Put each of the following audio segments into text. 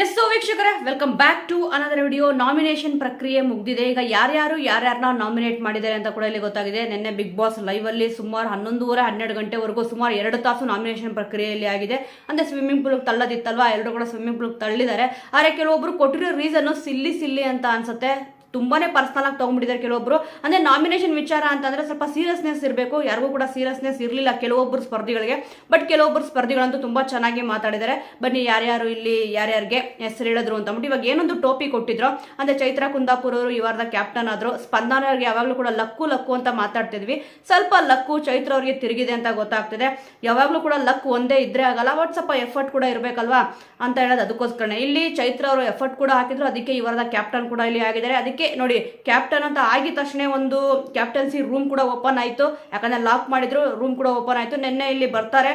S so ವೀಕ್ಷಕರೇ welcome back to another video nomination ಪ್ರಕ್ರಿಯೆ ಮುಗಿದಿದೆ. ಈಗ ಯಾರ್ಯಾರು ಯಾರ್ಯಾರನ್ನ ನಾಮಿನೇಟ್ ಮಾಡಿದ್ದಾರೆ ಅಂತ ಕೂಡ ಇಲ್ಲಿ ಗೊತ್ತಾಗಿದೆ. ನಿನ್ನೆ ಬಿಗ್ ಬಾಸ್ ಲೈವ್ ಅಲ್ಲಿ ಸುಮಾರು ಹನ್ನೊಂದೂವರೆ, ಹನ್ನೆರಡು ಗಂಟೆವರೆಗೂ ಸುಮಾರು ಎರಡು ತಾಸು ನಾಮಿನೇಷನ್ ಪ್ರಕ್ರಿಯೆಯಲ್ಲಿ ಆಗಿದೆ. ಅಂದರೆ ಸ್ವಿಮ್ಮಿಂಗ್ ಪೂಲ್ ತಳ್ಳದಿತ್ತಲ್ವಾ? ಎಲ್ಲರೂ ಕೂಡ ಸ್ವಿಮ್ಮಿಂಗ್ ಪೂಲ್ಗೆ ತಳ್ಳಿದ್ದಾರೆ. ಆದರೆ ಕೆಲವೊಬ್ಬರು ಕೊಟ್ಟಿರೋ ರೀಸನ್ನು ಸಿಲ್ಲಿ ಸಿಲ್ಲಿ ಅಂತ ಅನ್ಸುತ್ತೆ. ತುಂಬಾನೇ ಪರ್ಸನಲ್ ಆಗಿ ತಗೊಂಡ್ಬಿಟ್ಟಿದ್ದಾರೆ ಕೆಲವೊಬ್ರು. ಅಂದ್ರೆ ನಾಮಿನೇಷನ್ ವಿಚಾರ ಅಂತಂದ್ರೆ ಸ್ವಲ್ಪ ಸೀರಿಯಸ್ನೆಸ್ ಇರಬೇಕು. ಯಾರಿಗೂ ಕೂಡ ಸೀರಿಯಸ್ನೆಸ್ ಇರಲಿಲ್ಲ ಕೆಲವೊಬ್ಬರು ಸ್ಪರ್ಧಿಗಳಿಗೆ. ಬಟ್ ಕೆಲವೊಬ್ಬರು ಸ್ಪರ್ಧಿಗಳಂತೂ ತುಂಬಾ ಚೆನ್ನಾಗಿ ಮಾತಾಡಿದ್ದಾರೆ. ಬನ್ನಿ, ಯಾರ್ಯಾರು ಇಲ್ಲಿ, ಯಾರ್ಯಾರಿಗೆ ಹೆಸರು ಹೇಳಿದ್ರು ಅಂತ ಅಂದ್ಬಿಟ್ಟು ಇವಾಗ ಏನೊಂದು ಟೋಪಿ ಕೊಟ್ಟಿದ್ರು. ಅಂದ್ರೆ ಚೈತ್ರ ಕುಂದಾಪುರ ಅವರು ಈ ವಾರದ ಕ್ಯಾಪ್ಟನ್ ಆದ್ರು. ಸ್ಪಂದನ ಅವ್ರಿಗೆ ಯಾವಾಗಲೂ ಕೂಡ ಲಕ್ಕು ಲಕ್ಕು ಅಂತ ಮಾತಾಡ್ತಿದ್ವಿ. ಸ್ವಲ್ಪ ಲಕ್ಕು ಚೈತ್ರ ಅವ್ರಿಗೆ ತಿರುಗಿದೆ ಅಂತ ಗೊತ್ತಾಗ್ತಿದೆ. ಯಾವಾಗಲೂ ಕೂಡ ಲಕ್ ಒಂದೇ ಇದ್ರೆ ಆಗಲ್ಲ. ಬಟ್ ಸ್ವಲ್ಪ ಎಫರ್ಟ್ ಕೂಡ ಇರಬೇಕಲ್ವಾ ಅಂತ ಹೇಳೋದು ಅದಕ್ಕೋಸ್ಕರನೇ. ಇಲ್ಲಿ ಚೈತ್ರ ಅವರು ಎಫರ್ಟ್ ಕೂಡ ಹಾಕಿದ್ರು. ಅದಕ್ಕೆ ಈ ವಾರದ ಕ್ಯಾಪ್ಟನ್ ಕೂಡ ಇಲ್ಲಿ ಆಗಿದ್ದಾರೆ. ಅದಕ್ಕೆ ನೋಡಿ ಕ್ಯಾಪ್ಟನ್ ಅಂತ ಆಗಿದ ತಕ್ಷಣ ಒಂದು ಕ್ಯಾಪ್ಟನ್ಸಿ ರೂಮ್ ಕೂಡ ಓಪನ್ ಆಯಿತು. ಯಾಕಂದ್ರೆ ಲಾಕ್ ಮಾಡಿದ್ರು ರೂಮ್ ಕೂಡ ಓಪನ್ ಆಯಿತು. ನಿನ್ನೆ ಇಲ್ಲಿ ಬರ್ತಾರೆ.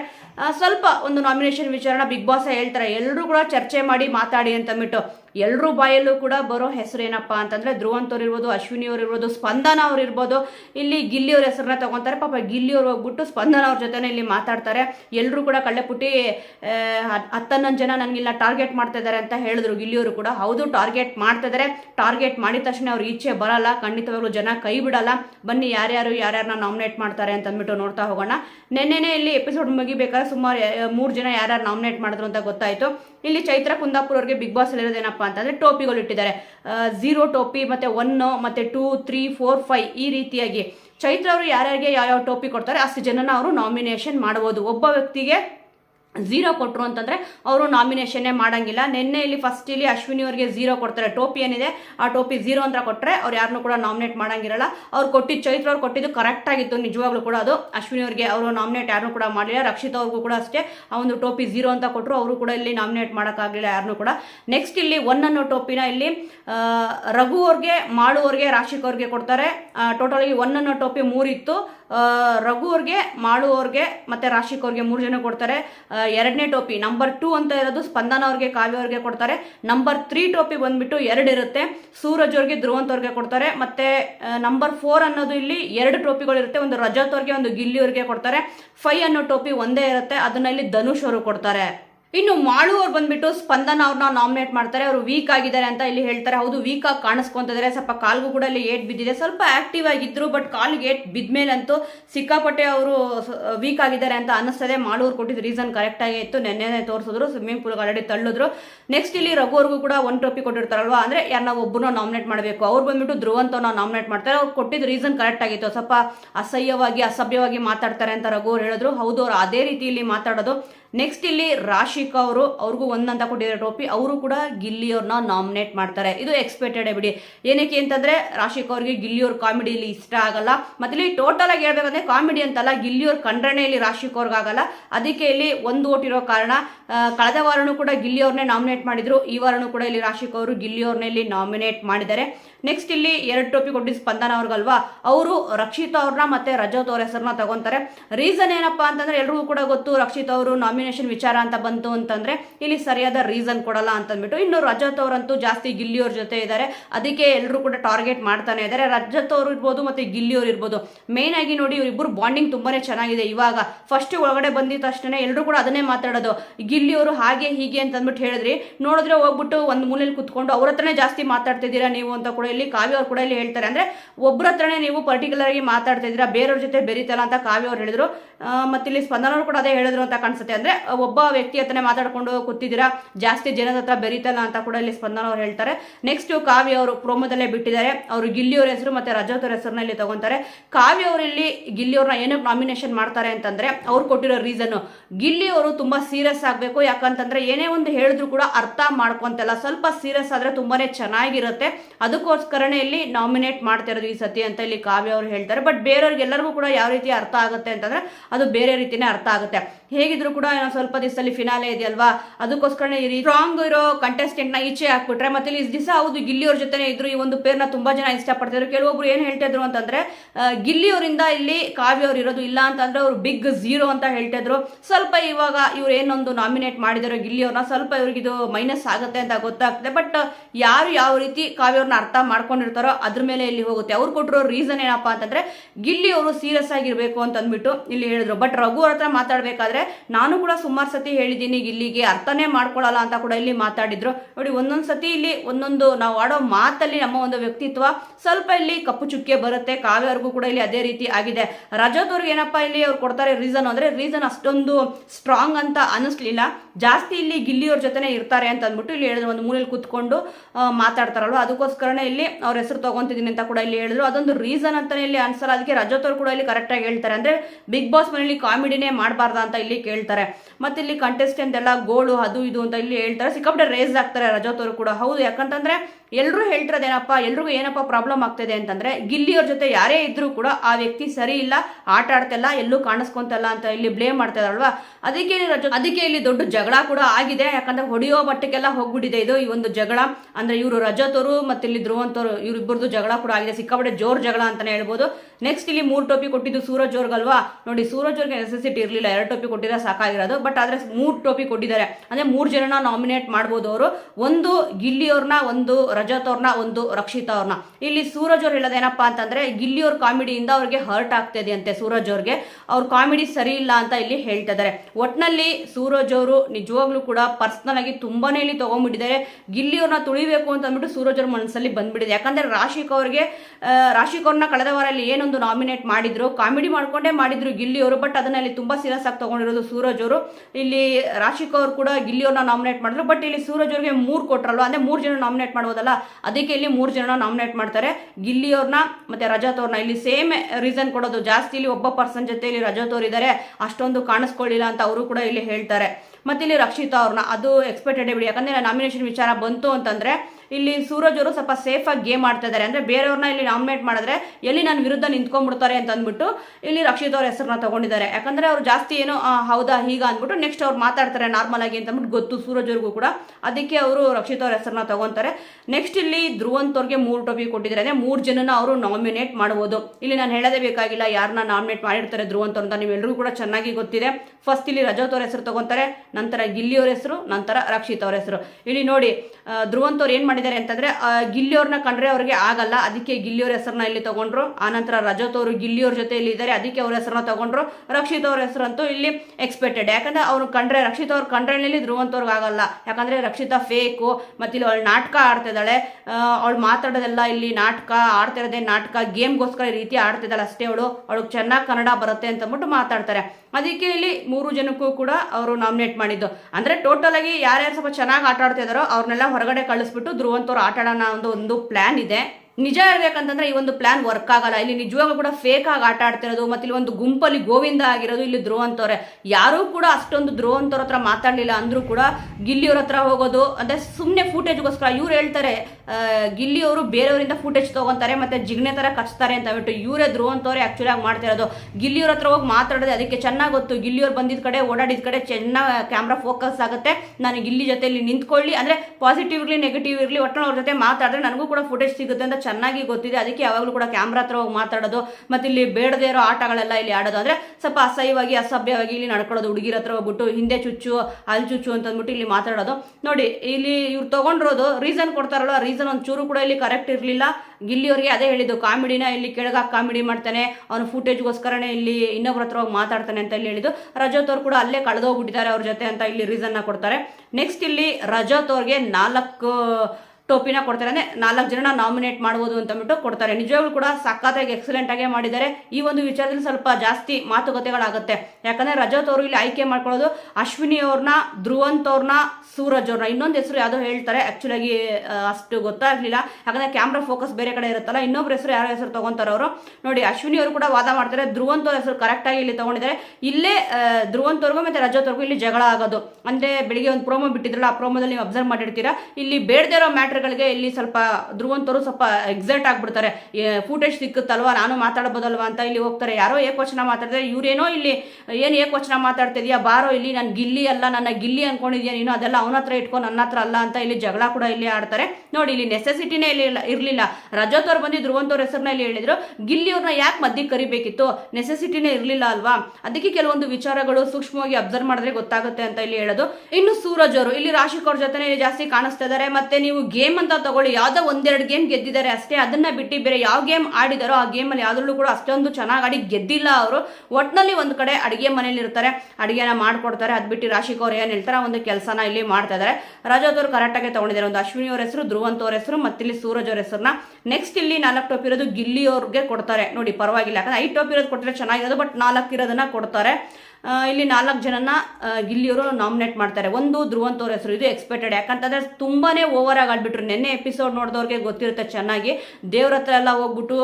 ಸ್ವಲ್ಪ ಒಂದು ನಾಮಿನೇಷನ್ ವಿಚಾರನ ಬಿಗ್ ಬಾಸ್ ಹೇಳ್ತಾರೆ. ಎಲ್ಲರೂ ಕೂಡ ಚರ್ಚೆ ಮಾಡಿ ಮಾತಾಡಿ ಅಂತ ಅಂದ್ಬಿಟ್ಟು. ಎಲ್ಲರೂ ಬಾಯಲ್ಲೂ ಕೂಡ ಬರೋ ಹೆಸರು ಏನಪ್ಪ ಅಂತಂದ್ರೆ ಧ್ರುವಂತ್ ಅವ್ರು ಇರ್ಬೋದು ಅಶ್ವಿನಿ ಅವ್ರು ಇರ್ಬೋದು ಸ್ಪಂದನ ಅವ್ರು ಇರ್ಬೋದು ಇಲ್ಲಿ ಗಿಲ್ಲಿ ಅವ್ರ ಹೆಸರನ್ನ ತಗೊಂತಾರೆ. ಪಾಪ ಗಿಲ್ಲಿ ಅವ್ರು ಹೋಗ್ಬಿಟ್ಟು ಸ್ಪಂದನ ಅವ್ರ ಜೊತೆನೆ ಇಲ್ಲಿ ಮಾತಾಡ್ತಾರೆ. ಎಲ್ಲರೂ ಕೂಡ ಕಳ್ಳೆಪುಟ್ಟಿ ಹತ್ತನ್ನೊಂದು ಜನ ನನಗಿಲ್ಲ ಟಾರ್ಗೆಟ್ ಮಾಡ್ತಾ ಇದ್ದಾರೆ ಅಂತ ಹೇಳಿದ್ರು ಗಿಲ್ಲಿಯವರು ಕೂಡ. ಹೌದು, ಟಾರ್ಗೆಟ್ ಮಾಡ್ತಾ ಇದ್ದಾರೆ ಟಾರ್ಗೆಟ್ ಮಾಡಿದ ತಕ್ಷಣ ಅವ್ರು ಈಚೆ ಬರಲ್ಲ. ಖಂಡಿತವಾಗ್ಲೂ ಜನ ಕೈ ಬಿಡಲ್ಲ. ಬನ್ನಿ, ಯಾರ್ಯಾರು ಯಾರ್ಯಾರನ್ನ ನಾಮಿನೇಟ್ ಮಾಡ್ತಾರೆ ಅಂತ ಅಂದ್ಬಿಟ್ಟು ನೋಡ್ತಾ ಹೋಗೋಣ. ನೆನ್ನೆನೇ ಇಲ್ಲಿ ಎಪಿಸೋಡ್ ಮುಗಿಬೇಕಾದ್ರೆ ಸುಮಾರು ಮೂರು ಜನ ಯಾರ್ಯಾರು ನಾಮಿನೇಟ್ ಮಾಡಿದ್ರು ಅಂತ ಗೊತ್ತಾಯ್ತು. ಇಲ್ಲಿ ಚೈತ್ರ ಕುಂದಾಪುರ ಅವ್ರಿಗೆ ಬಿಗ್ ಬಾಸ್ ಇರೋದೇನಪ್ಪ ಅಂತಂದ್ರೆ ಟೋಪಿಗಳು ಇಟ್ಟಿದ್ದಾರೆ. ಝೀರೋ ಟೋಪಿ ಮತ್ತೆ ಒನ್ ಮತ್ತೆ ಟೂ ತ್ರೀ ಫೋರ್ ಫೈವ್ ಈ ರೀತಿಯಾಗಿ. ಚೈತ್ರ ಅವರು ಯಾರ್ಯಾರಿಗೆ ಯಾವ್ಯಾವ ಟೋಪಿ ಕೊಡ್ತಾರೆ, ಅಷ್ಟು ಜನನ ಅವರು ನಾಮಿನೇಷನ್ ಮಾಡ್ಬೋದು. ಒಬ್ಬ ವ್ಯಕ್ತಿಗೆ ಝೀರೋ ಕೊಟ್ಟರು ಅಂತಂದರೆ ಅವರು ನಾಮಿನೇಷನ್ನೇ ಮಾಡೋಂಗಿಲ್ಲ. ನಿನ್ನೆ ಇಲ್ಲಿ ಫಸ್ಟ್ ಇಲ್ಲಿ ಅಶ್ವಿನಿ ಅವರಿಗೆ ಝೀರೋ ಕೊಡ್ತಾರೆ. ಟೋಪಿ ಏನಿದೆ, ಆ ಟೋಪಿ ಝೀರೋ ಅಂತ ಕೊಟ್ಟರೆ ಅವ್ರು ಯಾರನ್ನೂ ಕೂಡ ನಾಮಿನೇಟ್ ಮಾಡೋಂಗಿರಲ್ಲ. ಅವ್ರು ಕೊಟ್ಟಿದ್ದು ಚೈತ್ರ ಅವ್ರು ಕೊಟ್ಟಿದ್ದು ಕರೆಕ್ಟ್ ಆಗಿತ್ತು, ನಿಜವಾಗ್ಲೂ ಕೂಡ ಅದು. ಅಶ್ವಿನಿ ಅವರಿಗೆ ಅವರು ನಾಮಿನೇಟ್ ಯಾರನ್ನೂ ಕೂಡ ಮಾಡಲಿಲ್ಲ. ರಕ್ಷಿತಾ ಅವ್ರಿಗೂ ಕೂಡ ಅಷ್ಟೇ ಆ ಒಂದು ಟೋಪಿ ಝೀರೋ ಅಂತ ಕೊಟ್ಟರು ಅವರು ಕೂಡ ಇಲ್ಲಿ ನಾಮಿನೇಟ್ ಮಾಡೋಕ್ಕಾಗಲಿಲ್ಲ ಯಾರನ್ನೂ ಕೂಡ. ನೆಕ್ಸ್ಟ್ ಇಲ್ಲಿ ಒನ್ ಅನ್ನೋ ಟೋಪಿನ ಇಲ್ಲಿ ರಘು ಅವ್ರಿಗೆ ಮಾಡುವವ್ರಿಗೆ ರಾಶಿಕ್ ಅವ್ರಿಗೆ ಕೊಡ್ತಾರೆ. ಟೋಟಲಿ ಒನ್ ಅನ್ನೋ ಟೋಪಿ ಮೂರಿತ್ತು. ರಘು ಅವ್ರಿಗೆ, ಮಾಳು ಅವ್ರಿಗೆ, ಮತ್ತೆ ರಾಶಿಕ್ ಅವ್ರಿಗೆ ಮೂರು ಜನ ಕೊಡ್ತಾರೆ. ಎರಡನೇ ಟೋಪಿ, ನಂಬರ್ ಟೂ ಅಂತ ಇರೋದು ಸ್ಪಂದನ ಅವ್ರಿಗೆ, ಕಾವ್ಯ ಅವ್ರಿಗೆ ಕೊಡ್ತಾರೆ. ನಂಬರ್ ತ್ರೀ ಟೋಪಿ ಬಂದ್ಬಿಟ್ಟು ಎರಡು ಇರುತ್ತೆ. ಸೂರಜ್ ಅವ್ರಿಗೆ, ಧ್ರುವಂತ್ ಅವ್ರಿಗೆ ಕೊಡ್ತಾರೆ. ಮತ್ತೆ ನಂಬರ್ ಫೋರ್ ಅನ್ನೋದು ಇಲ್ಲಿ ಎರಡು ಟೋಪಿಗಳು ಇರುತ್ತೆ. ಒಂದು ರಜತ್ ಅವ್ರಿಗೆ, ಒಂದು ಗಿಲ್ಲಿ ಅವ್ರಿಗೆ ಕೊಡ್ತಾರೆ. ಫೈವ್ ಅನ್ನೋ ಟೋಪಿ ಒಂದೇ ಇರುತ್ತೆ. ಅದನ್ನ ಇಲ್ಲಿ ಧನುಷ್ ಅವರು ಕೊಡ್ತಾರೆ. ಇನ್ನು ಮಾಳು ಅವ್ರು ಬಂದ್ಬಿಟ್ಟು ಸ್ಪಂದನ ಅವ್ರನ್ನ ನಾಮಿನೇಟ್ ಮಾಡ್ತಾರೆ, ಅವರು ವೀಕ್ ಆಗಿದ್ದಾರೆ ಅಂತ ಇಲ್ಲಿ ಹೇಳ್ತಾರೆ. ಹೌದು ವೀಕ್ ಆಗಿ ಕಾಣಿಸ್ಕೊಂತಿದ್ದಾರೆ. ಸ್ವಲ್ಪ ಕಾಲ್ಗೂ ಕೂಡ ಅಲ್ಲಿ ಏಟ್ ಬಿದ್ದಿದೆ. ಸ್ವಲ್ಪ ಆಕ್ಟಿವ್ ಆಗಿದ್ರು ಬಟ್ ಕಾಲಿಗೆ ಏಟ್ ಬಿದ್ಮೇಲಂತೂ ಸಿಕ್ಕಾಪಟ್ಟೆ ಅವರು ವೀಕ್ ಆಗಿದ್ದಾರೆ ಅಂತ ಅನ್ನಿಸ್ತದೆ. ಮಾಳು ಅವ್ರು ಕೊಟ್ಟಿದ್ದು ರೀಸನ್ ಕರೆಕ್ಟ್ ಆಗಿ ಇತ್ತು. ನೆನ್ನೆ ತೋರಿಸಿದ್ರು ಸ್ವಿಮ್ಮಿಂಗ್ ಪೂಲ್ಗೆ ಆಲ್ರೆಡಿ ತಳ್ಳಿದ್ರು. ನೆಕ್ಸ್ಟ್ ಇಲ್ಲಿ ರಘು ಅವ್ರಿಗೂ ಕೂಡ ಒನ್ ಟೋಪಿ ಕೊಟ್ಟಿರ್ತಾರಲ್ವಾ? ಅಂದ್ರೆ ಯಾರನ್ನ ಒಬ್ಬರನ್ನ ನಾಮಿನೇಟ್ ಮಾಡಬೇಕು. ಅವ್ರು ಬಂದ್ಬಿಟ್ಟು ಧ್ರುವಂತವನ್ನ ನಾಮಿನೇಟ್ ಮಾಡ್ತಾರೆ. ಅವ್ರು ಕೊಟ್ಟಿದ್ದು ರೀಸನ್ ಕರೆಕ್ಟ್ ಆಗಿತ್ತು. ಸ್ವಲ್ಪ ಅಸಹ್ಯವಾಗಿ, ಅಸಭ್ಯವಾಗಿ ಮಾತಾಡ್ತಾರೆ ಅಂತ ರಘು ಅವ್ರು ಹೇಳಿದ್ರು. ಹೌದು, ಅವ್ರು ಅದೇ ರೀತಿಯಲ್ಲಿ ಮಾತಾಡೋದು. ನೆಕ್ಸ್ಟ್ ಇಲ್ಲಿ ರಾಶಿಕ್ ಅವರು, ಅವ್ರಿಗೂ ಒಂದಂತ ಕೊಟ್ಟಿದ್ದಾರೆ ಟ್ರೋಫಿ ಅವರು ಕೂಡ ಗಿಲ್ಲಿ ಅವ್ರನ್ನ ನಾಮಿನೇಟ್ ಮಾಡ್ತಾರೆ. ಇದು ಎಕ್ಸ್ಪೆಕ್ಟೆಡ್ ಬಿಡಿ. ಏನಕ್ಕೆ ಅಂತಂದ್ರೆ, ರಾಶಿಕ್ ಅವ್ರಿಗೆ ಗಿಲ್ಲಿ ಅವ್ರ ಕಾಮಿಡಿ ಇಲ್ಲಿ ಇಷ್ಟ ಆಗಲ್ಲ. ಮತ್ತೆ ಇಲ್ಲಿ ಟೋಟಲ್ ಆಗಿ ಹೇಳ್ಬೇಕಂದ್ರೆ ಕಾಮಿಡಿ ಅಂತಲ್ಲ, ಗಿಲ್ಲಿ ಅವ್ರ ಕಂಡ್ರನೇ ಇಲ್ಲಿ ರಾಶಿಕಾ ಅವ್ರಿಗಾಗಲ್ಲ ಅದಕ್ಕೆ ಇಲ್ಲಿ ಒಂದು ಓಟಿರೋ ಕಾರಣ ಕಳೆದ ವಾರನೂ ಕೂಡ ಗಿಲ್ಲಿ ಅವ್ರನ್ನೇ ನಾಮಿನೇಟ್ ಮಾಡಿದ್ರು. ಈ ವಾರನೂ ಕೂಡ ಇಲ್ಲಿ ರಾಶಿಕ್ ಅವರು ಗಿಲ್ಲಿ ಅವ್ರನ್ನೇ ಇಲ್ಲಿ ನಾಮಿನೇಟ್ ಮಾಡಿದ್ದಾರೆ. ನೆಕ್ಸ್ಟ್ ಇಲ್ಲಿ ಎರಡು ಟೋಪಿ ಕೊಟ್ಟಿದ್ದು ಸ್ಪಂದನ ಅವ್ರಿಗಲ್ವಾ? ಅವರು ರಕ್ಷಿತ್ ಅವ್ರನ್ನ ಮತ್ತೆ ರಜತ್ ಅವ್ರ ಹೆಸರನ್ನ ತಗೊಂತಾರೆ. ರೀಸನ್ ಏನಪ್ಪಾ ಅಂತಂದ್ರೆ ಎಲ್ರಿಗೂ ಕೂಡ ಗೊತ್ತು, ರಕ್ಷಿತ್ ಅವರು ನಾಮಿನೇಷನ್ ವಿಚಾರ ಅಂತ ಬಂತು ಅಂತಂದ್ರೆ ಇಲ್ಲಿ ಸರಿಯಾದ ರೀಸನ್ ಕೊಡಲ್ಲ ಅಂತಂದ್ಬಿಟ್ಟು ಇನ್ನು ರಜತ್ ಅವರಂತೂ ಜಾಸ್ತಿ ಗಿಲ್ಲಿ ಅವ್ರ ಜೊತೆ ಇದ್ದಾರೆ ಅದಕ್ಕೆ ಎಲ್ಲರೂ ಕೂಡ ಟಾರ್ಗೆಟ್ ಮಾಡ್ತಾನೆ ಇದ್ದಾರೆ ರಜತ್ ಅವರು ಇರ್ಬೋದು ಮತ್ತೆ ಗಿಲ್ಲಿ ಅವ್ರು ಇರ್ಬೋದು. ಮೇನ್ ಆಗಿ ನೋಡಿ ಇವರಿಬ್ಬರು ಬಾಂಡಿಂಗ್ ತುಂಬಾನೇ ಚೆನ್ನಾಗಿದೆ ಇವಾಗ. ಫಸ್ಟ್ ಒಳಗಡೆ ಬಂದಿದ ತಕ್ಷಣ ಎಲ್ಲರೂ ಕೂಡ ಅದನ್ನೇ ಮಾತಾಡೋದು. ಗಿಲ್ಲಿಯವರು ಹಾಗೆ ಹೀಗೆ ಅಂತ ಅಂದ್ಬಿಟ್ಟು ಹೇಳಿದ್ರಿ. ನೋಡಿದ್ರೆ ಹೋಗ್ಬಿಟ್ಟು ಒಂದು ಮೂಲೆಯಲ್ಲಿ ಕುತ್ಕೊಂಡು ಅವ್ರ ಹತ್ರನೇ ಜಾಸ್ತಿ ಮಾತಾಡ್ತಿದ್ದೀರಾ ನೀವು ಅಂತ ಕೂಡ ಇಲ್ಲಿ ಕಾವ್ಯ ಅವ್ರು ಕೂಡ ಇಲ್ಲಿ ಹೇಳ್ತಾರೆ. ಅಂದ್ರೆ ಒಬ್ಬರ ಹತ್ರನೇ ನೀವು ಪರ್ಟಿಕ್ಯುಲರ್ ಆಗಿ ಮಾತಾಡ್ತಿದ್ದೀರಾ ಬೇರೆಯವ್ರ ಜೊತೆ ಬೆರೀತಲ್ಲ ಅಂತ ಕಾವ್ಯ ಅವ್ರು ಹೇಳಿದ್ರು. ಆ, ಮತ್ತೆ ಇಲ್ಲಿ ಸ್ಪಂದನವ್ರು ಕೂಡ ಅದೇ ಹೇಳಿದ್ರು ಅಂತ ಕಾಣಿಸುತ್ತೆ. ಅಂದ್ರೆ ಒಬ್ಬ ವ್ಯಕ್ತಿ ಹತ್ರನೇ ಮಾತಾಡ್ಕೊಂಡು ಕೂತಿದ್ದೀರಾ? ಜಾಸ್ತಿ ಜನದ ಹತ್ರ ಬೆರೀತಲ್ಲ ಅಂತ ಕೂಡ ಇಲ್ಲಿ ಸ್ಪಂದನ ಅವ್ರು ಹೇಳ್ತಾರೆ. ನೆಕ್ಸ್ಟ್ ಕಾವ್ಯ ಅವರು ಪ್ರೋಮೋದಲ್ಲೇ ಬಿಟ್ಟಿದ್ದಾರೆ. ಅವರು ಗಿಲ್ಲಿ ಅವ್ರ ಹೆಸರು ಮತ್ತೆ ರಜತ್ ಅವ್ರ ಹೆಸರನ್ನ ಇಲ್ಲಿ ತಗೊಂತಾರೆ. ಕಾವ್ಯ ಅವರು ಇಲ್ಲಿ ಗಿಲ್ಲಿ ಅವ್ರನ್ನ ಏನಕ್ಕೆ ನಾಮಿನೇಷನ್ ಮಾಡ್ತಾರೆ ಅಂತಂದ್ರೆ ಅವ್ರು ಕೊಟ್ಟಿರೋ ರೀಸನ್ ಗಿಲ್ಲಿ ಅವರು ತುಂಬಾ ಸೀರಿಯಸ್ ಆಗಬೇಕು. ಯಾಕಂತಂದ್ರೆ ಏನೇ ಒಂದು ಹೇಳಿದ್ರು ಕೂಡ ಅರ್ಥ ಮಾಡ್ಕೊಂತಲ್ಲ. ಸ್ವಲ್ಪ ಸೀರಿಯಸ್ ಆದ್ರೆ ತುಂಬಾನೇ ಚೆನ್ನಾಗಿರುತ್ತೆ. ಅದಕ್ಕೋಸ್ಕರನೇ ಇಲ್ಲಿ ನಾಮಿನೇಟ್ ಮಾಡ್ತಾ ಇರೋದು ಈ ಸತಿ ಅಂತ ಇಲ್ಲಿ ಕಾವ್ಯ ಅವರು ಹೇಳ್ತಾರೆ. ಬಟ್ ಬೇರೆಯವ್ರಿಗೆ ಎಲ್ಲರಿಗೂ ಕೂಡ ಯಾವ ರೀತಿ ಅರ್ಥ ಆಗುತ್ತೆ ಅಂತಂದ್ರೆ ಅದು ಬೇರೆ ರೀತಿನೇ ಅರ್ಥ ಆಗುತ್ತೆ. ಹೇಗಿದ್ರು ಕೂಡ ಏನೋ ಸ್ವಲ್ಪ ದಿವಸದಲ್ಲಿ ಫಿನಾಲೆ ಇದೆಯಲ್ವಾ? ಅದಕ್ಕೋಸ್ಕರನೇ ಈ ಸ್ಟ್ರಾಂಗ್ ಇರೋ ಕಂಟೆಸ್ಟೆಂಟ್ನ ಈಚೆ ಹಾಕ್ಬಿಟ್ರೆ ಮತ್ತೆ ಇಲ್ಲಿ ದಿವಸ ಹೌದು, ಗಿಲ್ಲಿ ಅವ್ರ ಜೊತೆನೇ ಇದ್ರು, ಈ ಒಂದು ಪೇರ್ನ ತುಂಬಾ ಜನ ಇಷ್ಟಪಡ್ತಿದ್ರು ಕೆಲವೊಬ್ರು ಏನ್ ಹೇಳ್ತಾ ಇದ್ರು ಅಂತಂದ್ರೆ ಗಿಲ್ಲಿ ಅವರಿಂದ ಇಲ್ಲಿ ಕಾವ್ಯ ಅವ್ರು ಇರೋದು ಇಲ್ಲ ಅಂತಂದ್ರೆ ಅವ್ರು ಬಿಗ್ ಝೀರೋ ಅಂತ ಹೇಳ್ತಾ ಇದ್ರು ಸ್ವಲ್ಪ ಇವಾಗ ಇವ್ರು ಏನೊಂದು ನಾಮಿನೇಟ್ ಮಾಡಿದಾರೋ ಗಿಲ್ಲಿ ಅವ್ರನ್ನ ಸ್ವಲ್ಪ ಇವ್ರಿಗೆ ಇದು ಮೈನಸ್ ಆಗುತ್ತೆ ಅಂತ ಗೊತ್ತಾಗ್ತದೆ. ಬಟ್ ಯಾರು ಯಾವ ರೀತಿ ಕಾವ್ಯ ಅವ್ರನ್ನ ಅರ್ಥ ಮಾಡ್ಕೊಂಡಿರ್ತಾರೋ ಅದ್ರ ಮೇಲೆ ಇಲ್ಲಿ ಹೋಗುತ್ತೆ. ಅವ್ರು ಕೊಟ್ಟಿರೋ ರೀಸನ್ ಏನಪ್ಪಾ ಅಂತಂದ್ರೆ, ಗಿಲ್ಲಿ ಅವರು ಸೀರಿಯಸ್ ಆಗಿರ್ಬೇಕು ಅಂತ ಅಂದ್ಬಿಟ್ಟು ಇಲ್ಲಿ ಹೇಳಿದ್ರು. ಬಟ್ ರಘು ಅವ್ರ ಹತ್ರ ಮಾತಾಡ್ಬೇಕಾದ್ರೆ, ನಾನು ಕೂಡ ಸುಮಾರು ಸತಿ ಹೇಳಿದ್ದೀನಿ, ಇಲ್ಲಿಗೆ ಅರ್ಥನೇ ಮಾಡ್ಕೊಳ್ಳಲ್ಲ ಅಂತ ಕೂಡ ಇಲ್ಲಿ ಮಾತಾಡಿದ್ರು. ನೋಡಿ, ಒಂದೊಂದು ಸತಿ ಇಲ್ಲಿ ಒಂದೊಂದು ನಾವು ಆಡೋ ಮಾತಲ್ಲಿ ನಮ್ಮ ಒಂದು ವ್ಯಕ್ತಿತ್ವ ಸ್ವಲ್ಪ ಇಲ್ಲಿ ಕಪ್ಪು ಚುಕ್ಕೆ ಬರುತ್ತೆ, ಕಾವ್ಯವರೆಗೂ ಕೂಡ ಇಲ್ಲಿ ಅದೇ ರೀತಿ ಆಗಿದೆ. ರಜತ್ ಅವ್ರಿಗೆ ಏನಪ್ಪ ಇಲ್ಲಿ ಅವ್ರು ಕೊಡ್ತಾರೆ ರೀಸನ್ ಅಂದ್ರೆ ರೀಸನ್ ಅಷ್ಟೊಂದು ಸ್ಟ್ರಾಂಗ್ ಅಂತ ಅನಿಸ್ಲಿಲ್ಲ. ಜಾಸ್ತಿ ಇಲ್ಲಿ ಗಿಲ್ಲಿಯವ್ರ ಜೊತೆನೇ ಇರ್ತಾರೆ ಅಂತ ಅಂದ್ಬಿಟ್ಟು ಇಲ್ಲಿ ಹೇಳಿದ್ರು, ಒಂದು ಮೂಲೆಯಲ್ಲಿ ಕೂತ್ಕೊಂಡು ಮಾತಾಡ್ತಾರಲ್ವ? ಅದಕ್ಕೋಸ್ಕರನೇ ಇಲ್ಲಿ ಅವ್ರ ಹೆಸರು ತಗೊಂತಿದ್ದೀನಿ ಅಂತ ಕೂಡ ಇಲ್ಲಿ ಹೇಳಿದ್ರು. ಅದೊಂದು ರೀಸನ್ ಅಂತಾನೆ ಇಲ್ಲಿ ಅನ್ಸಲ್ಲ. ಅದಕ್ಕೆ ರಜತ್ ಕೂಡ ಇಲ್ಲಿ ಕರೆಕ್ಟಾಗಿ ಹೇಳ್ತಾರೆ. ಅಂದ್ರೆ ಬಿಗ್ ಬಾಸ್ ಮನೇಲಿ ಕಾಮಿಡಿನೇ ಮಾಡಬಾರ್ದ ಅಂತ ಇಲ್ಲಿ ಕೇಳ್ತಾರೆ. ಮತ್ತೆ ಇಲ್ಲಿ ಕಂಟೆಸ್ಟೆಂಟ್ ಎಲ್ಲ ಗೋಳು, ಅದು, ಇದು ಅಂತ ಇಲ್ಲಿ ಹೇಳ್ತಾರೆ. ಸಿಕ್ಕಾಪಟ್ಟೆ ರೇಸ್ ಆಗ್ತಾರೆ ರಜತ್ ಅವರು ಕೂಡ. ಹೌದು, ಯಾಕಂತಂದ್ರೆ ಎಲ್ಲರೂ ಹೇಳ್ತಿರೋದೇನಪ್ಪ ಎಲ್ರಿಗೂ ಏನಪ್ಪ ಪ್ರಾಬ್ಲಮ್ ಆಗ್ತಿದೆ ಅಂತಂದ್ರೆ ಗಿಲ್ಲಿಯವ್ರ ಜೊತೆ ಯಾರೇ ಇದ್ರು ಕೂಡ ಆ ವ್ಯಕ್ತಿ ಸರಿ ಇಲ್ಲ, ಆಟ ಆಡ್ತಿಲ್ಲ, ಎಲ್ಲೂ ಕಾಣಿಸ್ಕೊಂತಲ್ಲ ಅಂತ ಇಲ್ಲಿ ಬ್ಲೇಮ್ ಮಾಡ್ತಿದಾರಲ್ವಾ? ಅದಕ್ಕೆ ಇಲ್ಲಿ ರಜ ಅದಕ್ಕೆ ಇಲ್ಲಿ ದೊಡ್ಡ ಜಗಳ ಕೂಡ ಆಗಿದೆ. ಯಾಕಂದ್ರೆ ಹೊಡೆಯೋ ಮಟ್ಟಕ್ಕೆಲ್ಲ ಹೋಗ್ಬಿಟ್ಟಿದೆ ಇದು, ಈ ಒಂದು ಜಗಳ. ಅಂದ್ರೆ ಇವರು ರಜತ್ ಅವರು ಮತ್ತೆ ಇಲ್ಲಿ ಧ್ರುವಂತವರು ಇವ್ರಿಬ್ಬರದು ಜಗಳ ಕೂಡ ಆಗಿದೆ. ಸಿಕ್ಕಾಪಟ್ಟೆ ಜೋರ್ ಜಗಳ ಅಂತಾನೆ ಹೇಳ್ಬೋದು. ನೆಕ್ಸ್ಟ್ ಇಲ್ಲಿ ಮೂರು ಟೋಪಿ ಕೊಟ್ಟಿದ್ದು ಸೂರಜ್ ಅವ್ರಿಗಲ್ವಾ? ನೋಡಿ, ಸೂರಜ್ ಅವ್ರಿಗೆ ನೆಸೆಸಿಟಿ ಇರಲಿಲ್ಲ. ಎರಡು ಟೋಪಿ ಕೊಟ್ಟಿದ್ರೆ ಸಾಕಾಗಿರೋದು. ಬಟ್ ಆದರೆ ಮೂರು ಟೋಪಿ ಕೊಟ್ಟಿದ್ದಾರೆ. ಅಂದರೆ ಮೂರು ಜನನ ನಾಮಿನೇಟ್ ಮಾಡ್ಬೋದು ಅವರು. ಒಂದು ಗಿಲ್ಲಿಯವ್ರನ್ನ ಒಂದು ರಜತ್ ಅವ್ರನ್ನ, ಒಂದು ರಕ್ಷಿತಾ ಅವ್ರನ್ನ. ಇಲ್ಲಿ ಸೂರಜ್ ಅವ್ರು ಹೇಳೋದೇನಪ್ಪ ಅಂತಂದರೆ, ಗಿಲ್ಲಿ ಅವ್ರ ಕಾಮಿಡಿಯಿಂದ ಅವ್ರಿಗೆ ಹರ್ಟ್ ಆಗ್ತಿದೆ ಅಂತೆ ಸೂರಜ್ ಅವ್ರಿಗೆ. ಅವ್ರ ಕಾಮಿಡಿ ಸರಿ ಇಲ್ಲ ಅಂತ ಇಲ್ಲಿ ಹೇಳ್ತಾ ಇದ್ದಾರೆ. ಒಟ್ಟಿನಲ್ಲಿ ಸೂರಜ್ ಅವರು ನಿಜವಾಗ್ಲೂ ಕೂಡ ಪರ್ಸ್ನಲ್ ಆಗಿ ತುಂಬಾನೇ ಇಲ್ಲಿ ತೊಗೊಂಡ್ಬಿಟ್ಟಿದ್ದಾರೆ. ಗಿಲ್ಲಿಯವ್ರನ್ನ ತುಳಿಬೇಕು ಅಂತ ಅಂದ್ಬಿಟ್ಟು ಸೂರಜ್ ಅವ್ರ ಮನಸ್ಸಲ್ಲಿ ಬಂದ್ಬಿಟ್ಟಿದೆ. ಯಾಕಂದ್ರೆ ರಾಶಿಕ್ ಅವ್ರಿಗೆ ರಾಶಿಕ್ ಅವ್ರನ್ನ ಕಳೆದ ವಾರಲ್ಲಿ ಏನೊಂದು ನಾಮಿನೇಟ್ ಮಾಡಿದ್ರು. ಕಾಮಿಡಿ ಮಾಡಿಕೊಂಡೇ ಮಾಡಿದ್ರು ಗಿಲ್ಲಿಯವರು ಬಟ್ ಅದನ್ನ ಇಲ್ಲಿ ತುಂಬಾ ಸೀರಿಯಸ್ ಆಗಿ ತಗೊಂಡಿರೋದು ಸೂರಜ್ ಅವರು. ಇಲ್ಲಿ ರಾಶಿಕ್ ಅವರು ಕೂಡ ಗಿಲ್ಲಿಯವ್ರನ್ನ ನಾಮಿನೇಟ್ ಮಾಡಿದ್ರು. ಬಟ್ ಇಲ್ಲಿ ಸೂರಜ್ ಅವ್ರಿಗೆ ಮೂರು ಕೊಟ್ರಲ್ವ? ಅಂದ್ರೆ ಮೂರು ಜನ ನಾಮಿನೇಟ್ ಮಾಡ್ಬೋದಲ್ಲ? ಅದಕ್ಕೆ ಇಲ್ಲಿ ಮೂರು ಜನ ನಾಮಿನೇಟ್ ಮಾಡ್ತಾರೆ. ಗಿಲ್ಲಿ ಅವ್ರನ್ನ ಮತ್ತೆ ರಜತ್ ಅವ್ರನ್ನ ಇಲ್ಲಿ ಸೇಮ್ ರೀಸನ್ ಕೊಡೋದು. ಜಾಸ್ತಿ ಇಲ್ಲಿ ಒಬ್ಬ ಪರ್ಸನ್ ಜೊತೆ ಇಲ್ಲಿ ರಜಾತ್ ಅವ್ರು ಇದ್ದಾರೆ ಅಷ್ಟೊಂದು ಕಾಣಿಸ್ಕೊಳ್ಳಿಲ್ಲ ಅಂತ ಅವರು ಕೂಡ ಇಲ್ಲಿ ಹೇಳ್ತಾರೆ. ಮತ್ತೆ ಇಲ್ಲಿ ರಕ್ಷಿತಾ ಅವ್ರನ್ನ, ಅದು ಎಕ್ಸ್ಪೆಕ್ಟೆಡ್ ಬಿಡಿ. ಯಾಕಂದರೆ ನಾಮಿನೇಷನ್ ವಿಚಾರ ಬಂತು ಅಂತಂದ್ರೆ ಇಲ್ಲಿ ಸೂರಜ್ ಅವರು ಸ್ವಲ್ಪ ಸೇಫ್ ಆಗಿ ಗೇಮ್ ಆಡ್ತಾ ಇದ್ದಾರೆ ಅಂದ್ರೆ ಬೇರೆಯವ್ರನ್ನ ಇಲ್ಲಿ ನಾಮಿನೇಟ್ ಮಾಡಿದ್ರೆ ಎಲ್ಲಿ ನನ್ನ ವಿರುದ್ಧ ನಿಂತ್ಕೊಂಡ್ಬಿಡ್ತಾರೆ ಅಂತ ಅಂದ್ಬಿಟ್ಟು ಇಲ್ಲಿ ರಕ್ಷಿತ್ ಅವ್ರ ಹೆಸರನ್ನ ತಗೊಂಡಿದ್ದಾರೆ. ಯಾಕಂದ್ರೆ ಅವ್ರು ಜಾಸ್ತಿ ಏನು ಹೌದಾ, ಹೀಗ ಅಂದ್ಬಿಟ್ಟು ನೆಕ್ಸ್ಟ್ ಅವ್ರು ಮಾತಾಡ್ತಾರೆ ನಾರ್ಮಲ್ ಆಗಿ ಅಂತ ಅಂದ್ಬಿಟ್ಟು ಗೊತ್ತು ಸೂರಜ್ ಅವ್ರಿಗೂ ಕೂಡ. ಅದಕ್ಕೆ ಅವರು ರಕ್ಷಿತ್ ಅವ್ರ ಹೆಸರನ್ನ ತಗೊಂತಾರೆ. ನೆಕ್ಸ್ಟ್ ಇಲ್ಲಿ ಧ್ರುವಂತ್ ಅವ್ರಿಗೆ ಮೂರು ಟೋಪಿ ಕೊಟ್ಟಿದ್ದಾರೆ. ಅಂದ್ರೆ ಮೂರು ಜನನ ಅವರು ನಾಮಿನೇಟ್ ಮಾಡ್ಬೋದು. ಇಲ್ಲಿ ನಾನು ಹೇಳದೇ ಬೇಕಾಗಿಲ್ಲ ಯಾರನ್ನ ನಾಮಿನೇಟ್ ಮಾಡಿರ್ತಾರೆ ಧ್ರುವಂತ್ ಅಂತ. ನೀವೆಲ್ಲರೂ ಕೂಡ ಚೆನ್ನಾಗಿ ಗೊತ್ತಿದೆ. ಫಸ್ಟ್ ಇಲ್ಲಿ ರಜತ್ ಅವ್ರ ಹೆಸರು ತಗೊಂತಾರೆ, ನಂತರ ಗಿಲ್ಲಿ ಅವ್ರ ಹೆಸರು, ನಂತರ ರಕ್ಷಿತ್ ಅವ್ರ ಹೆಸರು. ಇಲ್ಲಿ ನೋಡಿ ಧ್ರುವಂತ್ ಅವ್ರು ಏನ್ ಮಾಡಿದ್ದಾರೆ ಅಂತಂದ್ರೆ ಗಿಲ್ಲಿಯವ್ರನ್ನ ಕಂಡ್ರೆ ಅವ್ರಿಗೆ ಆಗಲ್ಲ. ಅದಕ್ಕೆ ಗಿಲ್ಲಿಯೋರ್ ಅವ್ರ ಹೆಸರನ್ನ ಇಲ್ಲಿ ತಗೊಂಡ್ರು. ಆನಂತರ ರಜತ್ ಅವರು ಗಿಲ್ಲಿಯೋರ್ ಅವ್ರ ಜೊತೆ ಇಲ್ಲಿ ಇದ್ದಾರೆ. ಅದಕ್ಕೆ ಅವ್ರ ಹೆಸರನ್ನ ತಗೊಂಡ್ರು. ರಕ್ಷಿತ್ ಅವ್ರ ಹೆಸರಂತೂ ಇಲ್ಲಿ ಎಕ್ಸ್ಪೆಕ್ಟೆಡ್ ಯಾಕಂದ್ರೆ ಅವ್ರು ಕಂಡ್ರೆ, ರಕ್ಷಿತ್ ಅವ್ರ ಕಂಡ್ರೆ ಇಲ್ಲಿ ಧ್ರುವಂತ್ ಅವ್ರಿಗೆ ಆಗಲ್ಲ. ಯಾಕಂದ್ರೆ ರಕ್ಷಿತಾ ಫೇಕು ಮತ್ತೆ ಇಲ್ಲಿ ಅವಳು ನಾಟಕ ಆಡ್ತಿದ್ದಾಳೆ. ಅವಳು ಮಾತಾಡೋದೆಲ್ಲ ಇಲ್ಲಿ ನಾಟಕ ಆಡ್ತಿರೋದೇ ನಾಟಕ, ಗೇಮ್ಗೋಸ್ಕರ ಈ ರೀತಿ ಆಡ್ತಿದ್ದಾಳೆ ಅಷ್ಟೇ ಅವಳು. ಅವಳಿಗೆ ಚೆನ್ನಾಗಿ ಕನ್ನಡ ಬರುತ್ತೆ ಅಂತ ಅಂದ್ಬಿಟ್ಟು ಮಾತಾಡ್ತಾರೆ. ಅದಕ್ಕೆ ಇಲ್ಲಿ ಮೂರು ಜನಕ್ಕೂ ಕೂಡ ಅವರು ನಾಮಿನೇಟ್ ಮಾಡಿದ್ದು. ಅಂದ್ರೆ ಟೋಟಲ್ ಆಗಿ ಯಾರ್ಯಾರು ಸ್ವಲ್ಪ ಚೆನ್ನಾಗಿ ಆಟ ಆಡ್ತಿದಾರೋ ಅವ್ರನ್ನೆಲ್ಲ ಹೊರಗಡೆ ಕಳಿಸ್ಬಿಟ್ಟು ಧ್ರುವಂತವ್ರು ಆಟ ಆಡೋಣ ಒಂದು ಒಂದು ಪ್ಲಾನ್ ಇದೆ. ನಿಜ ಹೇಳ್ಬೇಕಂತಂದ್ರೆ ಈ ಒಂದು ಪ್ಲಾನ್ ವರ್ಕ್ ಆಗಲ್ಲ. ಇಲ್ಲಿ ನಿಜವಾಗ್ಲೂ ಕೂಡ ಫೇಕ್ ಆಗಿ ಆಟ ಆಡ್ತಿರೋದು, ಮತ್ತೆ ಇಲ್ಲಿ ಒಂದು ಗುಂಪಲ್ಲಿ ಗೋವಿಂದ ಆಗಿರೋದು ಇಲ್ಲಿ ಧ್ರುವಂತವ್ರೆ. ಯಾರೂ ಕೂಡ ಅಷ್ಟೊಂದು ಧ್ರುವಂತವ್ರ ಹತ್ರ ಮಾತಾಡ್ಲಿಲ್ಲ. ಅಂದ್ರೂ ಕೂಡ ಗಿಲ್ಲಿಯವ್ರ ಹತ್ರ ಹೋಗೋದು ಅಂದ್ರೆ ಸುಮ್ಮನೆ ಫೂಟೇಜ್ಗೋಸ್ಕರ ಇವ್ರು ಹೇಳ್ತಾರೆ ಗಿಲ್ಲಿಯವರು ಬೇರೆಯವರಿಂದ ಫುಟೇಜ್ ತಗೊಂತಾರೆ, ಮತ್ತೆ ಜಿಗ್ನೆ ತರ ಕಚ್ತಾರೆ ಅಂತ ಬಿಟ್ಟು ಇವರೇ ಧ್ರುವಂತವ್ರೆ ಆಕ್ಚುಲಿ ಆಗಿ ಮಾಡ್ತಿರೋದು ಗಿಲ್ಲಿಯವ್ರ ಹತ್ರ ಹೋಗಿ ಮಾತಾಡೋದು ಅದಕ್ಕೆ ಚೆನ್ನಾಗಿ ಗೊತ್ತು. ಗಿಲ್ಲಿಯವ್ರು ಬಂದಿದ್ದ ಕಡೆ, ಓಡಾಡಿದ ಕಡೆ ಚೆನ್ನಾಗಿ ಕ್ಯಾಮ್ರಾ ಫೋಕಸ್ ಆಗುತ್ತೆ. ನಾನು ಗಿಲ್ಲಿ ಜೊತೆಲಿ ನಿಂತ್ಕೊಳ್ಳಿ. ಅಂದ್ರೆ ಪಾಸಿಟಿವ್ ಇರಲಿ ನೆಗೆಟಿವ್ ಇರಲಿ ಒಟ್ಟು ಅವ್ರ ಜೊತೆ ಮಾತಾಡಿದ್ರೆ ನನಗೂ ಕೂಡ ಫುಟೇಜ್ ಸಿಗುತ್ತೆ ಅಂತ ಚೆನ್ನಾಗಿ ಗೊತ್ತಿದೆ. ಅದಕ್ಕೆ ಯಾವಾಗಲೂ ಕೂಡ ಕ್ಯಾಮ್ರಾ ಹತ್ರ ಹೋಗಿ ಮಾತಾಡೋದು. ಮತ್ತೆ ಇಲ್ಲಿ ಬೇಡದೇ ಇರೋ ಆಟಗಳೆಲ್ಲ ಇಲ್ಲಿ ಆಡೋದು. ಅಂದ್ರೆ ಸ್ವಲ್ಪ ಅಸಹ್ಯವಾಗಿ, ಅಸಭ್ಯವಾಗಿ ಇಲ್ಲಿ ನಡ್ಕೊಳ್ಳೋದು. ಹುಡುಗಿರ ಹತ್ರ ಹೋಗ್ಬಿಟ್ಟು ಹಿಂದೆ ಚುಚ್ಚು, ಅಲ್ಲಿ ಚುಚ್ಚು ಅಂತ ಅಂದ್ಬಿಟ್ಟು ಇಲ್ಲಿ ಮಾತಾಡೋದು. ನೋಡಿ, ಇಲ್ಲಿ ಇವ್ರು ತಗೊಂಡಿರೋದು ರೀಸನ್ ಕೊಡ್ತಾರಲ್ಲ ರೀಸನ್ ಒಂದು ಚೂರು ಕೂಡ ಇಲ್ಲಿ ಕರೆಕ್ಟ್ ಇರಲಿಲ್ಲ. ಗಿಲ್ಲಿಯವ್ರಿಗೆ ಅದೇ ಹೇಳಿದ್ದು, ಕಾಮಿಡಿನ ಇಲ್ಲಿ ಕೆಳಗೆ ಕಾಮಿಡಿ ಮಾಡ್ತಾನೆ, ಅವನು ಫುಟೇಜ್ಗೋಸ್ಕರನೇ ಇಲ್ಲಿ ಇನ್ನೊಬ್ರ ಹತ್ರ ಹೋಗಿ ಮಾತಾಡ್ತಾನೆ ಅಂತ ಇಲ್ಲಿ ಹೇಳಿದ್ದು. ರಜತ್ ಅವ್ರು ಕೂಡ ಅಲ್ಲೇ ಕಳೆದೋಗ್ಬಿಟ್ಟಿದ್ದಾರೆ ಅವ್ರ ಜೊತೆ ಅಂತ ಇಲ್ಲಿ ರೀಸನ್ನ ಕೊಡ್ತಾರೆ. ನೆಕ್ಸ್ಟ್ ಇಲ್ಲಿ ರಜತ್ ಅವ್ರಿಗೆ ನಾಲ್ಕು ಟೋಪಿನ ಕೊಡ್ತಾರೆ ಅಂದ್ರೆ ನಾಲ್ಕು ಜನ ನಾಮಿನೇಟ್ ಮಾಡ್ಬೋದು ಅಂತ ಅಂದ್ಬಿಟ್ಟು ಕೊಡ್ತಾರೆ. ನಿಜವಾಗ್ಲೂ ಕೂಡ ಸಕ್ಕತ್ತಾಗಿ ಎಕ್ಸಲೆಂಟ್ ಆಗಿ ಮಾಡಿದ್ದಾರೆ. ಈ ಒಂದು ವಿಚಾರದಲ್ಲಿ ಸ್ವಲ್ಪ ಜಾಸ್ತಿ ಮಾತುಕತೆಗಳಾಗುತ್ತೆ. ಯಾಕಂದ್ರೆ ರಜತ್ ಅವರು ಇಲ್ಲಿ ಆಯ್ಕೆ ಮಾಡ್ಕೊಳ್ಳೋದು ಅಶ್ವಿನಿ ಅವ್ರನ್ನ ಧ್ರುವಂತ್ ಅವ್ರನ್ನ ಸೂರಜ್ ಅವ್ರನ್ನ ಇನ್ನೊಂದು ಹೆಸರು ಯಾವುದೋ ಹೇಳ್ತಾರೆ. ಆಕ್ಚುಲಾಗಿ ಅಷ್ಟು ಗೊತ್ತಾಗ್ಲಿಲ್ಲ. ಯಾಕಂದ್ರೆ ಕ್ಯಾಮ್ರಾ ಫೋಕಸ್ ಬೇರೆ ಕಡೆ ಇರುತ್ತಲ್ಲ, ಇನ್ನೊಬ್ರ ಹೆಸರು ಯಾರೋ ಹೆಸರು ತಗೊಂತಾರೆ ಅವರು. ನೋಡಿ, ಅಶ್ವಿನಿ ಅವರು ಕೂಡ ವಾದ ಮಾಡ್ತಾರೆ. ಧ್ರುವಂತ್ ಅವ್ರ ಹೆಸರು ಕರೆಕ್ಟ್ ಆಗಿ ಇಲ್ಲಿ ತಗೊಂಡಿದ್ದಾರೆ. ಇಲ್ಲೇ ಧ್ರುವಂತ್ ಅವ್ರಿಗೂ ಮತ್ತೆ ರಜತ್ ಅವ್ರಿಗೂ ಇಲ್ಲಿ ಜಗಳ ಆಗೋದು. ಅಂದ್ರೆ ಬೆಳಿಗ್ಗೆ ಒಂದು ಪ್ರೋಮೋ ಬಿಟ್ಟಿದ್ರಲ್ಲ, ಆ ಪ್ರೋಮೋದಲ್ಲಿ ನೀವು ಅಬ್ಸರ್ವ್ ಮಾಡಿರ್ತೀರಾ. ಇಲ್ಲಿ ಬೇಡದೇ ಇರೋ ಮ್ಯಾಟ್ರ್ಗಳಿಗೆ ಇಲ್ಲಿ ಸ್ವಲ್ಪ ಧ್ರುವಂತರು ಸ್ವಲ್ಪ ಎಕ್ಸೈಟ್ ಆಗ್ಬಿಡ್ತಾರೆ. ಫೂಟೇಜ್ ಸಿಕ್ಕುತ್ತಲ್ವಾ? ನಾನು ಮಾತಾಡ್ಬೋದಲ್ವಾ ಅಂತ ಇಲ್ಲಿ ಹೋಗ್ತಾರೆ. ಯಾರೋ ಏಕವಚನ ಮಾತಾಡಿದ್ರೆ ಇವ್ರೇನೋ ಇಲ್ಲಿ, ಏನು ಏಕವಚನ ಮಾತಾಡ್ತಿದ್ಯಾ? ಬಾರೋ ಇಲ್ಲಿ, ನಾನು ಗಿಲ್ಲಿ ಅಲ್ಲ, ನನ್ನ ಗಿಲ್ಲಿ ಅನ್ಕೊಂಡಿದ್ಯಾ ನೀನು? ಅದೆಲ್ಲ ಅವನ ಹತ್ರ ಇಟ್ಕೊಂಡು ನನ್ನ ಹತ್ರ ಅಲ್ಲ ಅಂತ ಇಲ್ಲಿ ಜಗಳ ಕೂಡ ಇಲ್ಲಿ ಆಡ್ತಾರೆ. ನೋಡಿ, ಇಲ್ಲಿ ನೆಸೆಸಿಟಿನೇ ಇಲ್ಲಿ ಇರಲಿಲ್ಲ. ರಜತ್ ಅವ್ರು ಬಂದು ಧ್ರುವಂತವ್ರ ಹೆಸರನ್ನ ಇಲ್ಲಿ ಹೇಳಿದ್ರು. ಗಿಲ್ಲಿ ಅವ್ರನ್ನ ಯಾಕೆ ಮದ್ದಿಗೆ ಕರಿಬೇಕಿತ್ತು? ನೆಸೆಸಿಟಿನೇ ಇರಲಿಲ್ಲ ಅಲ್ವಾ? ಅದಕ್ಕೆ ಕೆಲವೊಂದು ವಿಚಾರಗಳು ಸೂಕ್ಷ್ಮವಾಗಿ ಅಬ್ಸರ್ವ್ ಮಾಡಿದ್ರೆ ಗೊತ್ತಾಗುತ್ತೆ ಅಂತ ಇಲ್ಲಿ ಹೇಳೋದು. ಇನ್ನು ಸೂರಜ್ ಅವರು, ಇಲ್ಲಿ ರಾಶಿಕ್ ಅವ್ರ ಜೊತೆ ಜಾಸ್ತಿ ಕಾಣಿಸ್ತಾ ಇದ್ದಾರೆ. ಮತ್ತೆ ನೀವು ಗೇಮ್ ಗೇಮ್ ಅಂತ ತಗೊಳ್ಳಿ. ಯಾವುದೋ ಒಂದೆರಡು ಗೇಮ್ ಗೆದ್ದಿದ್ದಾರೆ ಅಷ್ಟೇ. ಅದನ್ನ ಬಿಟ್ಟು ಬೇರೆ ಯಾವ ಗೇಮ್ ಆಡಿದಾರೋ ಆ ಗೇಮಲ್ಲಿ ಯಾವ್ದ್ರಲ್ಲೂ ಕೂಡ ಅಷ್ಟೊಂದು ಚೆನ್ನಾಗಿ ಆಡಿ ಗೆದ್ದಿಲ್ಲ ಅವರು. ಒಟ್ಟಿನಲ್ಲಿ ಒಂದು ಕಡೆ ಅಡುಗೆ ಮನೇಲಿ ಇರ್ತಾರೆ. ಅಡುಗೆನ ಮಾಡ್ಕೊಡ್ತಾರೆ. ಅದು ಬಿಟ್ಟು ರಾಶಿಕ್ ಏನು ಹೇಳ್ತಾರೆ ಒಂದು ಕೆಲಸನ ಇಲ್ಲಿ ಮಾಡ್ತಾ ಇದ್ದಾರೆ ರಜತ್ ಅವರು ಕರೆಕ್ಟಾಗಿ ತಗೊಂಡಿದ್ದಾರೆ. ಒಂದು ಅಶ್ವಿನಿ ಅವ್ರ ಹೆಸರು, ಧ್ರುವಂತ ಅವ್ರ ಹೆಸರು, ಮತ್ತೆ ಇಲ್ಲಿ ಸೂರಜ್ ಅವ್ರ ಹೆಸರನ್ನ ನೆಕ್ಸ್ಟ್ ಇಲ್ಲಿ ನಾಲ್ಕು ಟೋಪ್ ಇರೋದು ಗಿಲ್ಲಿ ಅವ್ರಿಗೆ ಕೊಡ್ತಾರೆ. ನೋಡಿ ಪರವಾಗಿಲ್ಲ. ಯಾಕಂದ್ರೆ ಐದು ಟೋಪ್ ಇರೋದು ಕೊಟ್ಟರೆ ಚೆನ್ನಾಗಿರೋದು, ಬಟ್ ನಾಲ್ಕು ಇರೋದನ್ನ ಕೊಡ್ತಾರೆ. ಇಲ್ಲಿ ನಾಲ್ಕು ಜನನ ಗಿಲ್ಲಿಯವರು ನಾಮಿನೇಟ್ ಮಾಡ್ತಾರೆ. ಒಂದು ಧ್ರುವಂತವ್ರ ಹೆಸರು, ಇದು ಎಕ್ಸ್ಪೆಕ್ಟೆಡ್ ಯಾಕಂತಂದ್ರೆ ತುಂಬಾನೇ ಓವರ್ ಆಗಿ ಆಡ್ಬಿಟ್ರು. ನಿನ್ನೆ ಎಪಿಸೋಡ್ ನೋಡಿದವ್ರಿಗೆ ಗೊತ್ತಿರುತ್ತೆ ಚೆನ್ನಾಗಿ. ದೇವ್ರ ಹತ್ರ ಎಲ್ಲ ಹೋಗ್ಬಿಟ್ಟು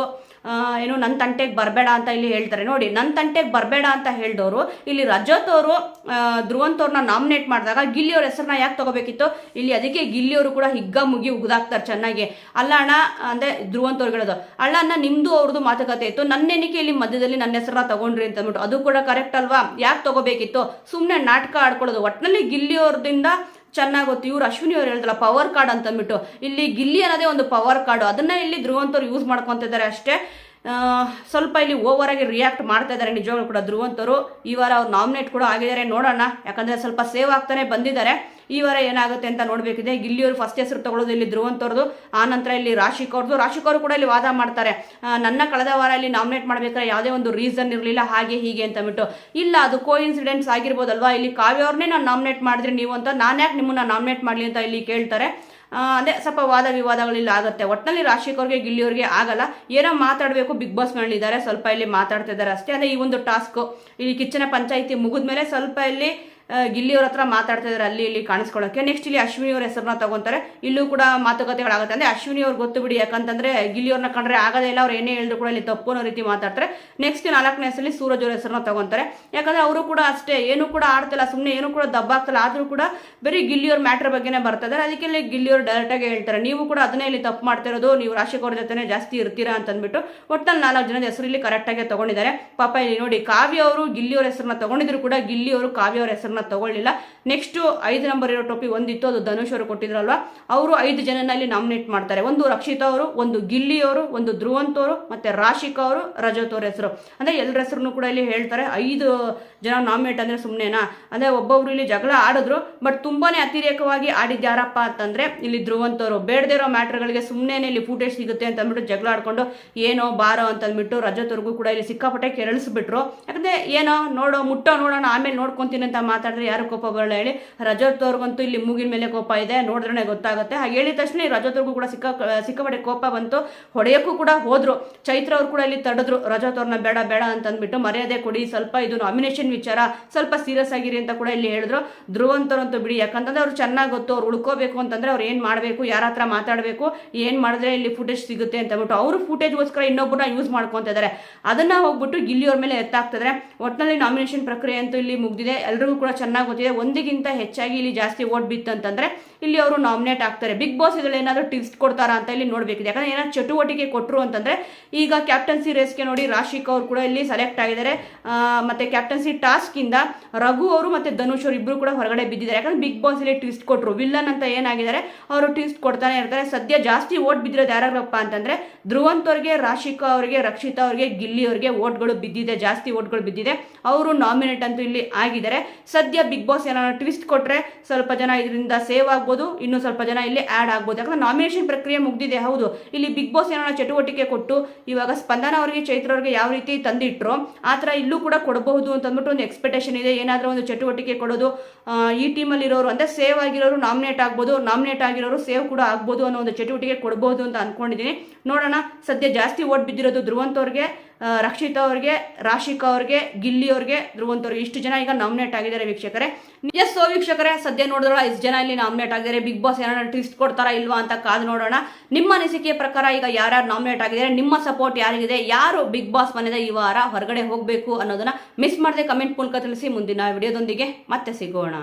ಏನು ನನ್ನ ತಂಟೆಗೆ ಬರಬೇಡ ಅಂತ ಇಲ್ಲಿ ಹೇಳ್ತಾರೆ. ನೋಡಿ ನನ್ನ ತಂಟೆಗೆ ಬರಬೇಡ ಅಂತ ಹೇಳಿದವರು ಇಲ್ಲಿ ರಜತ್ ಅವರು ಧ್ರುವಂತ್ ನಾಮಿನೇಟ್ ಮಾಡಿದಾಗ ಗಿಲ್ಲಿ ಅವ್ರ ಹೆಸರನ್ನ ಯಾಕೆ ತಗೋಬೇಕಿತ್ತು? ಇಲ್ಲಿ ಅದಕ್ಕೆ ಗಿಲ್ಲಿ ಅವರು ಕೂಡ ಹಿಗ್ಗ ಮುಗಿ ಉಗ್ದಾಕ್ತಾರೆ ಚೆನ್ನಾಗಿ. ಅಲ್ಲ ಅಣ್ಣ, ಅಂದ್ರೆ ಧ್ರುವಂತ್ ಹೇಳೋದು, ಅಲ್ಲ ಅಣ್ಣ, ನಿಮ್ದು ಅವ್ರದ್ದು ಮಾತುಕತೆ ಇತ್ತು. ನನ್ನ ಎಣಿಕೆ ಇಲ್ಲಿ ಮಧ್ಯದಲ್ಲಿ ನನ್ನ ಹೆಸರನ್ನ ತಗೊಂಡ್ರಿ ಅಂತ ಅಂದ್ಬಿಟ್ಟು, ಅದು ಕೂಡ ಕರೆಕ್ಟ್ ಅಲ್ವಾ? ಯಾಕೆ ತಗೋಬೇಕಿತ್ತು? ಸುಮ್ಮನೆ ನಾಟಕ ಆಡ್ಕೊಳ್ಳೋದು. ಒಟ್ಟಿನಲ್ಲಿ ಗಿಲ್ಲಿ ಅವ್ರದಿಂದ ಚೆನ್ನಾಗಿ ಗೊತ್ತು. ಇವ್ರು ಅಶ್ವಿನಿ ಅವ್ರು ಹೇಳಿದ್ರಲ್ಲ ಪವರ್ ಕಾರ್ಡ್ ಅಂತ ಅಂದ್ಬಿಟ್ಟು. ಇಲ್ಲಿ ಗಿಲ್ಲಿ ಅನ್ನೋದೇ ಒಂದು ಪವರ್ ಕಾರ್ಡು ಅದನ್ನ ಇಲ್ಲಿ ಧ್ರುವಂತವ್ರು ಯೂಸ್ ಮಾಡ್ಕೊತಿದ್ದಾರೆ ಅಷ್ಟೇ. ಸ್ವಲ್ಪ ಇಲ್ಲಿ ಓವರ್ ಆಗಿ ರಿಯಾಕ್ಟ್ ಮಾಡ್ತಾ ಇದ್ದಾರೆ ನಿಜವಾಗ್ಲೂ ಕೂಡ ಧ್ರುವಂತರು. ಈ ವಾರ ಅವ್ರು ನಾಮಿನೇಟ್ ಕೂಡ ಆಗಿದ್ದಾರೆ. ನೋಡೋಣ. ಯಾಕಂದ್ರೆ ಸ್ವಲ್ಪ ಸೇವ್ ಆಗ್ತಾನೆ ಬಂದಿದ್ದಾರೆ. ಈ ವಾರ ಏನಾಗುತ್ತೆ ಅಂತ ನೋಡಬೇಕಿದೆ. ಇಲ್ಲಿಯವರು ಫಸ್ಟ್ ಹೆಸರು ತಗೊಳ್ಳೋದು ಇಲ್ಲಿ ಧ್ರುವಂತವ್ರದ್ದು. ಆ ನಂತರ ಇಲ್ಲಿ ರಾಶಿಕ್ ಅವ್ರದ್ದು. ರಾಶಿಕ್ ಕೂಡ ಇಲ್ಲಿ ವಾದ ಮಾಡ್ತಾರೆ. ನನ್ನ ಕಳೆದ ವಾರ ಇಲ್ಲಿ ನಾಮಿನೇಟ್ ಮಾಡ್ಬೇಕಾದ್ರೆ ಯಾವುದೇ ಒಂದು ರೀಸನ್ ಇರಲಿಲ್ಲ. ಹಾಗೆ ಹೀಗೆ ಅಂತ ಬಿಟ್ಟು ಇಲ್ಲ, ಅದು ಕೋ ಇನ್ಸಿಡೆಂಟ್ಸ್ ಆಗಿರ್ಬೋದಲ್ವಾ? ಇಲ್ಲಿ ಕಾವ್ಯ ಅವ್ರನ್ನೇ ನಾನು ನಾಮಿನೇಟ್ ಮಾಡಿದ್ರೆ ನೀವು ಅಂತ. ನಾನು ಯಾಕೆ ನಿಮ್ಮನ್ನ ನಾಮಿನೇಟ್ ಮಾಡಲಿ ಅಂತ ಇಲ್ಲಿ ಕೇಳ್ತಾರೆ. ಆ, ಅದೇ ಸ್ವಲ್ಪ ವಾದ ವಿವಾದಗಳಿಲ್ಲ ಆಗುತ್ತೆ. ಒಟ್ಟಿನಲ್ಲಿ ರಾಶಿಕ್ ಅವ್ರಿಗೆ ಗಿಲ್ಲಿಯವ್ರಿಗೆ ಆಗಲ್ಲ. ಏನೋ ಮಾತಾಡಬೇಕು ಬಿಗ್ ಬಾಸ್ ಸ್ವಲ್ಪ ಇಲ್ಲಿ ಮಾತಾಡ್ತಿದ್ದಾರೆ ಅಷ್ಟೇ. ಅಂದರೆ ಈ ಒಂದು ಟಾಸ್ಕು ಇಲ್ಲಿ ಕಿಚ್ಚನ ಪಂಚಾಯಿತಿ ಮುಗಿದ್ಮೇಲೆ ಸ್ವಲ್ಪ ಇಲ್ಲಿ ಗಿಲ್ಲಿಯವ್ರ ಹತ್ರ ಮಾತಾಡ್ತಾ ಇದ್ದಾರೆ ಅಲ್ಲಿ ಇಲ್ಲಿ ಕಾಣಿಸ್ಕೊಳ್ಳೋಕೆ. ನೆಕ್ಸ್ಟ್ ಇಲ್ಲಿ ಅಶ್ವಿನಿ ಅವ್ರ ಹೆಸರನ್ನ ತಗೊಂತಾರೆ. ಇಲ್ಲೂ ಕೂಡ ಮಾತುಕತೆಗಳಾಗುತ್ತೆ. ಅಂದ್ರೆ ಅಶ್ವಿನಿ ಅವ್ರು ಗೊತ್ತು ಬಿಡಿ, ಯಾಕಂತಂದ್ರೆ ಗಿಲ್ಲಿಯವ್ರನ್ನ ಕಂಡ್ರೆ ಆಗೋದೇ ಇಲ್ಲ, ಅವ್ರು ಏನೇ ಹೇಳಿದ್ರು ಕೂಡ ಇಲ್ಲಿ ತಪ್ಪು ಅನ್ನೋ ರೀತಿ ಮಾತಾಡ್ತಾರೆ. ನೆಕ್ಸ್ಟ್ ನಾಲ್ಕನೇ ಹೆಸರಲ್ಲಿ ಸೂರಜ್ ಅವ್ರ ಹೆಸರನ್ನ ತಗೊಂತಾರೆ. ಯಾಕಂದ್ರೆ ಅವರು ಕೂಡ ಅಷ್ಟೇ, ಏನು ಕೂಡ ಆಡ್ತಿಲ್ಲ ಸುಮ್ಮನೆ ಏನು ಕೂಡ ದಬ್ಬಾಗ್ತಿಲ್ಲ, ಆದರೂ ಕೂಡ ಬರೀ ಗಿಲ್ಲಿಯವ್ರ ಮ್ಯಾಟ್ರ್ ಬಗ್ಗೆನೇ ಬರ್ತಾ ಇದ್ದಾರೆ ಅದಕ್ಕೆ ಇಲ್ಲಿ ಗಿಲ್ಲಿಯವ್ರು ಡೈರೆಕ್ಟಾಗಿ ಹೇಳ್ತಾರೆ, ನೀವು ಕೂಡ ಅದನ್ನೇ ಇಲ್ಲಿ ತಪ್ಪು ಮಾಡ್ತಿರೋದು ನೀವು ರಾಶಿಕ್ ಜೊತೆನೇ ಜಾಸ್ತಿ ಇರ್ತೀರಾ ಅಂತ ಅಂದ್ಬಿಟ್ಟು ಒಟ್ಟಲ್ಲಿ ನಾಲ್ಕು ಜನದ ಹೆಸರು ಇಲ್ಲಿ ಕರೆಕ್ಟಾಗಿ ತಗೊಂಡಿದ್ದಾರೆ. ಪಾಪ ಇಲ್ಲಿ ನೋಡಿ, ಕಾವ್ಯ ಅವರು ಗಿಲ್ಲಿಯವ್ರ ಹೆಸರನ್ನ ತಗೊಂಡಿದ್ರು ಕೂಡ ಗಿಲ್ಲಿ ಅವರು ಕಾವ್ಯ ಅವ್ರ ಹೆಸರನ್ನ ತಗೊಳ್ಳಿಲ್ಲ. ನೆಕ್ಸ್ಟ್ ಐದು ನಂಬರ್ ಇರೋ ಟೋಪಿ ಒಂದಿತ್ತು, ಅದು ಧನುಷ್ ಅವರು ಕೊಟ್ಟಿದ್ರಲ್ವಾ? ಅವರು ಐದು ಜನನಲ್ಲಿ ನಾಮಿನೇಟ್ ಮಾಡ್ತಾರೆ. ಒಂದು ರಕ್ಷಿತಾ ಅವರು, ಒಂದು ಗಿಲ್ಲಿ ಅವರು, ಒಂದು ಧ್ರುವಂತ್ ಅವರು, ಮತ್ತೆ ರಾಶಿಕಾ ಅವರು, ರಜತ್ ಅವ್ರ ಹೆಸರು. ಅಂದ್ರೆ ಎಲ್ಲರ ಹೆಸರು ಕೂಡ ಇಲ್ಲಿ ಹೇಳ್ತಾರೆ. ಐದು ಜನ ನಾಮಿನೇಟ್ ಅಂದ್ರೆ ಸುಮ್ಮನೆನಾ ಅಂದ್ರೆ ಒಬ್ಬೊಬ್ರು ಇಲ್ಲಿ ಜಗಳ ಆಡಿದ್ರು ಬಟ್ ತುಂಬಾನೇ ಅತಿರೇಕವಾಗಿ ಆಡಿದ್ದು ಯಾರಪ್ಪ ಅಂತಂದ್ರೆ ಇಲ್ಲಿ ಧ್ರುವಂತ್ ಅವರು. ಬೇಡದೇ ಇರೋ ಮ್ಯಾಟ್ರ್ಗಳಿಗೆ ಸುಮ್ಮನೆ ಇಲ್ಲಿ ಫೂಟೇಜ್ ಸಿಗುತ್ತೆ ಅಂತ ಅಂದ್ಬಿಟ್ಟು ಜಗಳ ಆಡ್ಕೊಂಡು, ಏನೋ ಬಾರೋ ಅಂತ ಅಂದ್ಬಿಟ್ಟು ರಜತ್ ಅವ್ರಿಗೂ ಕೂಡ ಇಲ್ಲಿ ಸಿಕ್ಕಾಪಟ್ಟೆ ಕೆರಳಿಸ್ಬಿಟ್ರು. ಯಾಕಂದ್ರೆ ಏನೋ ನೋಡೋ, ಮುಟ್ಟೋ ನೋಡೋಣ, ಆಮೇಲೆ ನೋಡ್ಕೊಂತೀನಿ ಅಂತ ಮಾತಾಡಿದ್ರೆ ಯಾರು ಕೋಪ ಬರಲ್ಲ ಹೇಳಿ. ರಜತ್ ಇಲ್ಲಿ ಮೂಗಿನ ಮೇಲೆ ಕೋಪ ಇದೆ ನೋಡಿದ್ರೆ ಗೊತ್ತಾಗುತ್ತೆ. ಹಾಗೆ ಹೇಳಿದ ತಕ್ಷಣ ರಜತ್ ಅವ್ರಿಗೂ ಕೂಡ ಸಿಕ್ಕ ಸಿಕ್ಕಾಪಟ್ಟೆ ಕೋಪ ಬಂತು. ಹೊಡೆಯೋಕ್ಕೂ ಕೂಡ ಹೋದ್ರು. ಚೈತ್ರ ಅವ್ರು ಕೂಡ ಇಲ್ಲಿ ತಡೆದ್ರು. ರಜತ್ ಬೇಡ ಬೇಡ ಅಂತ ಅಂದ್ಬಿಟ್ಟು ಮರ್ಯಾದೆ ಕೊಡಿ, ಸ್ವಲ್ಪ ಇದು ನಾಮಿನೇಷನ್ ವಿಚಾರ, ಸ್ವಲ್ಪ ಸೀರಿಯಸ್ ಆಗಿರಿ ಅಂತ ಕೂಡ ಇಲ್ಲಿ ಹೇಳಿದ್ರು. ಧ್ರುವಂತರಂತೂ ಬಿಡಿ, ಯಾಕಂತಂದ್ರೆ ಅವ್ರು ಚೆನ್ನಾಗಿ ಗೊತ್ತು. ಅವ್ರು ಉಳ್ಕೋಬೇಕು ಅಂತಂದ್ರೆ ಅವ್ರು ಏನು ಮಾಡಬೇಕು, ಯಾರ ಹತ್ರ ಮಾತಾಡಬೇಕು, ಏನು ಮಾಡಿದ್ರೆ ಇಲ್ಲಿ ಫುಟೇಜ್ ಸಿಗುತ್ತೆ ಅಂತ ಅಂದ್ಬಿಟ್ಟು ಅವರು ಫುಟೇಜ್ಗೋಸ್ಕರ ಇನ್ನೊಬ್ಬರನ್ನ ಯೂಸ್ ಮಾಡ್ಕೊತಿದ್ದಾರೆ ಇದ್ದಾರೆ ಅದನ್ನ ಹೋಗ್ಬಿಟ್ಟು ಗಿಲ್ಲಿಯವ್ರ ಮೇಲೆ ಎತ್ತಾಗ್ತಿದ್ರೆ ಒಟ್ಟಿನಲ್ಲಿ ನಾಮಿನೇಷನ್ ಪ್ರಕ್ರಿಯೆ ಅಂತೂ ಇಲ್ಲಿ ಮುಗ್ದಿದೆ. ಎಲ್ರಿಗೂ ಕೂಡ ಚೆನ್ನಾಗಿ ಗೊತ್ತಿದೆ ಒಂದಿಗಿಂತ ಹೆಚ್ಚಾಗಿ ಇಲ್ಲಿ ಜಾಸ್ತಿ ಓಟ್ ಬಿತ್ತು ಅಂತಂದ್ರೆ ಇಲ್ಲಿ ಅವರು ನಾಮಿನೇಟ್ ಆಗ್ತಾರೆ. ಬಿಗ್ ಬಾಸ್ ಏನಾದರೂ ಟಿಪ್ಸ್ ಕೊಡ್ತಾರಾ ಅಂತ ಇಲ್ಲಿ ನೋಡ್ಬೇಕಿದೆ. ಯಾಕಂದ್ರೆ ಏನಾದ್ರು ಚಟುವಟಿಕೆ ಕೊಟ್ಟರು ಅಂತಂದ್ರೆ ಈಗ ಕ್ಯಾಪ್ಟನ್ಸಿ ರೇಸ್ಗೆ ನೋಡಿ ರಾಶಿಕ್ ಅವರು ಕೂಡ ಇಲ್ಲಿ ಸೆಲೆಕ್ಟ್ ಆಗಿದ್ದಾರೆ. ಮತ್ತೆ ಕ್ಯಾಪ್ಟನ್ಸಿ ಟಾಸ್ಕ್ ಇಂದ ರಘು ಅವರು ಮತ್ತೆ ಧನುಷ್ ಅವರು ಇಬ್ರು ಕೂಡ ಹೊರಗಡೆ ಬಿದ್ದಿದ್ದಾರೆ. ಯಾಕಂದ್ರೆ ಬಿಗ್ ಬಾಸ್ ಇಲ್ಲಿ ಟ್ವಿಸ್ಟ್ ಕೊಟ್ಟರು ವಿಲ್ಲನ್ ಅಂತ ಏನಾಗಿದ್ದಾರೆ, ಅವರು ಟ್ವಿಸ್ಟ್ ಕೊಡ್ತಾನೆ ಇರ್ತಾರೆ. ಸದ್ಯ ಜಾಸ್ತಿ ಓಟ್ ಬಿದ್ದಿರೋದು ಯಾರಪ್ಪ ಅಂತಂದ್ರೆ ಧ್ರುವಂತ್ ರಾಶಿಕಾ ಅವರಿಗೆ, ರಕ್ಷಿತಾ ಅವರಿಗೆ, ಗಿಲ್ಲಿ ಅವರಿಗೆ ಓಟ್ಗಳು ಬಿದ್ದಿದೆ. ಜಾಸ್ತಿ ಓಟ್ಗಳು ಬಿದ್ದಿದೆ. ಅವರು ನಾಮಿನೇಟ್ ಅಂತೂ ಇಲ್ಲಿ ಆಗಿದ್ದಾರೆ. ಸದ್ಯ ಬಿಗ್ ಬಾಸ್ ಏನಾದ್ರು ಟ್ವಿಸ್ಟ್ ಕೊಟ್ರೆ ಸ್ವಲ್ಪ ಜನ ಇದರಿಂದ ಸೇವ್ ಆಗ್ಬೋದು ಇನ್ನು ಸ್ವಲ್ಪ ಜನ ಇಲ್ಲಿ ಆ್ಯಡ್ ಆಗ್ಬೋದು. ಯಾಕಂದ್ರೆ ನಾಮಿನೇಷನ್ ಪ್ರಕ್ರಿಯೆ ಮುಗ್ದಿದೆ ಹೌದು. ಇಲ್ಲಿ ಬಿಗ್ ಬಾಸ್ ಏನಾದ್ರು ಚಟುವಟಿಕೆ ಕೊಟ್ಟು ಇವಾಗ ಸ್ಪಂದನ ಅವರಿಗೆ ಚೈತ್ರ ಅವರಿಗೆ ಯಾವ ರೀತಿ ತಂದಿಟ್ರು ಆ ಥರ ಇಲ್ಲೂ ಕೂಡ ಕೊಡಬಹುದು ಅಂತ ಅಂದ್ಬಿಟ್ಟು ಒಂದು ಎಕ್ಸ್ಪೆಕ್ಟೇಷನ್ ಇದೆ. ಏನಾದರೂ ಒಂದು ಚಟುವಟಿಕೆ ಕೊಡೋದು ಈ ಟೀಮಲ್ಲಿ ಇರೋರು ಅಂದರೆ ಸೇವ್ ಆಗಿರೋರು ನಾಮಿನೇಟ್ ಆಗ್ಬೋದು ನಾಮಿನೇಟ್ ಆಗಿರೋರು ಸೇವ್ ಕೂಡ ಆಗ್ಬೋದು ಅನ್ನೋ ಒಂದು ಚಟುವಟಿಕೆ ಕೊಡಬಹುದು ಅಂತ ಅಂದ್ಕೊಂಡಿದ್ದೀನಿ ನೋಡೋಣ ಸದ್ಯ ಜಾಸ್ತಿ ಓಟ್ ಬಿದ್ದಿರೋದು ಧ್ರುವಂತ್ ಅವ್ರಿಗೆ. ಆ, ರಕ್ಷಿತಾ ಅವ್ರಿಗೆ, ರಾಶಿಕಾ ಅವ್ರಿಗೆ, ಗಿಲ್ಲಿ ಅವ್ರಿಗೆ ಧ್ರುವಂತವ್ರಿಗೆ ಇಷ್ಟು ಜನ ಈಗ ನಾಮಿನೇಟ್ ಆಗಿದ್ದಾರೆ ವೀಕ್ಷಕರೇ. ಎಸ್ ಸೊ ವೀಕ್ಷಕರೇ, ಸದ್ಯ ನೋಡಿದ್ರೆ ಇಷ್ಟು ಜನ ಇಲ್ಲಿ ನಾಮಿನೇಟ್ ಆಗಿದ್ದಾರೆ. ಬಿಗ್ ಬಾಸ್ ಏನಾದ್ರು ಟ್ವಿಸ್ಟ್ ಕೊಡ್ತಾರಾ ಇಲ್ವಾ ಅಂತ ಕಾದು ನೋಡೋಣ. ನಿಮ್ಮ ಅನಿಸಿಕೆಯ ಪ್ರಕಾರ ಈಗ ಯಾರ್ಯಾರು ನಾಮಿನೇಟ್ ಆಗಿದ್ದಾರೆ, ನಿಮ್ಮ ಸಪೋರ್ಟ್ ಯಾರಿಗಿದೆ, ಯಾರು ಬಿಗ್ ಬಾಸ್ ಮನೆಯ ಈ ವಾರ, ಹೊರಗಡೆ ಹೋಗಬೇಕು ಅನ್ನೋದನ್ನ ಮಿಸ್ ಮಾಡದೆ ಕಮೆಂಟ್ ಮೂಲಕ ತಿಳಿಸಿ ಮುಂದಿನ ವಿಡಿಯೋದೊಂದಿಗೆ ಮತ್ತೆ ಸಿಗೋಣ.